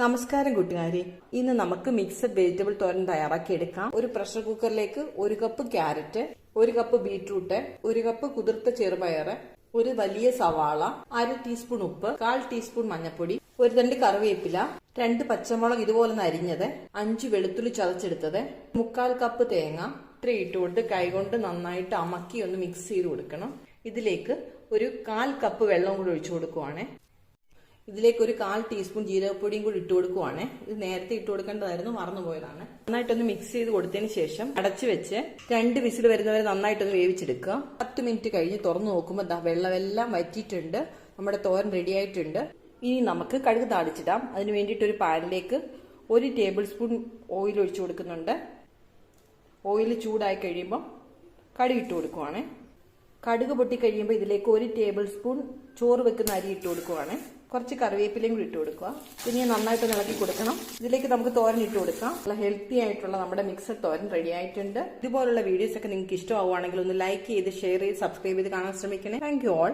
നമസ്കാരം കൂട്ടുകാരി. ഇന്ന് നമുക്ക് മിക്സഡ് വെജിറ്റബിൾ തോരൻ തയ്യാറാക്കി എടുക്കാം ഒരു പ്രഷർ കുക്കറിലേക്ക് ഒരു കപ്പ് ക്യാരറ്റ് ഒരു കപ്പ് ബീട്രൂട്ട് ഒരു കപ്പ് കുതിർത്ത ചെറുപയർ ഒരു വലിയ സവാള അര ടീസ്പൂൺ ഉപ്പ് കാൽ ടീസ്പൂൺ മഞ്ഞൾപ്പൊടി ഒരു രണ്ട് കറിവേപ്പില രണ്ട് പച്ചമുളക് ഇതുപോലെ നരിഞ്ഞത് അഞ്ച് വെളുത്തുള്ളി ചതച്ചെടുത്തത് മുക്കാൽ കപ്പ് തേങ്ങ ഇത്ര ഇട്ടുകൊണ്ട് കൈകൊണ്ട് നന്നായിട്ട് അമക്കി ഒന്ന് മിക്സ് ചെയ്ത് കൊടുക്കണം. ഇതിലേക്ക് ഒരു കാൽ കപ്പ് വെള്ളം കൂടി ഒഴിച്ചു കൊടുക്കുവാണേ. ഇതിലേക്ക് ഒരു കാൽ ടീസ്പൂൺ ജീരകപ്പൊടിയും കൂടി ഇട്ട് കൊടുക്കുവാണ്. ഇത് നേരത്തെ ഇട്ട് കൊടുക്കേണ്ടതായിരുന്നു മറന്നുപോയതാണ്. നന്നായിട്ടൊന്ന് മിക്സ് ചെയ്ത് കൊടുത്തതിന് ശേഷം അടച്ചു വെച്ച് രണ്ട് വിസിൽ വരുന്നവരെ നന്നായിട്ടൊന്ന് വേവിച്ചെടുക്കുക. പത്ത് മിനിറ്റ് കഴിഞ്ഞ് തുറന്നു നോക്കുമ്പോൾ വെള്ളമെല്ലാം വറ്റിയിട്ടുണ്ട്. നമ്മുടെ തോരൻ റെഡി ആയിട്ടുണ്ട്. ഇനി നമുക്ക് കടുക് താളിച്ചിടാം. അതിന് വേണ്ടിയിട്ട് ഒരു പാനിലേക്ക് ഒരു ടേബിൾ സ്പൂൺ ഓയിൽ ഒഴിച്ചു കൊടുക്കുന്നുണ്ട്. ഓയിൽ ചൂടായി കഴിയുമ്പോൾ കടുക് ഇട്ട് കൊടുക്കുവാണ്. കടുക് പൊട്ടി കഴിയുമ്പോൾ ഇതിലേക്ക് ഒരു ടേബിൾ സ്പൂൺ ചോറ് വെക്കുന്ന അരി ഇട്ട് കൊടുക്കുവാണ്. കുറച്ച് കറിവേപ്പിലയും കൂടി ഇട്ട് കൊടുക്കുക. പിന്നെ നന്നായിട്ട് ഇളക്കി കൊടുക്കണം. ഇതിലേക്ക് നമുക്ക് തോരൻ ഇട്ട് കൊടുക്കാം. നല്ല ഹെൽത്തി ആയിട്ടുള്ള നമ്മുടെ മിക്സഡ് തോരൻ റെഡി ആയിട്ടുണ്ട്. ഇതുപോലുള്ള വീഡിയോസ് ഒക്കെ നിങ്ങൾക്ക് ഇഷ്ടമാവുകയാണെങ്കിൽ ഒന്ന് ലൈക്ക് ചെയ്ത് ഷെയർ ചെയ്ത് സബ്സ്ക്രൈബ് ചെയ്ത് കാണാൻ ശ്രമിക്കണേ. Thank you all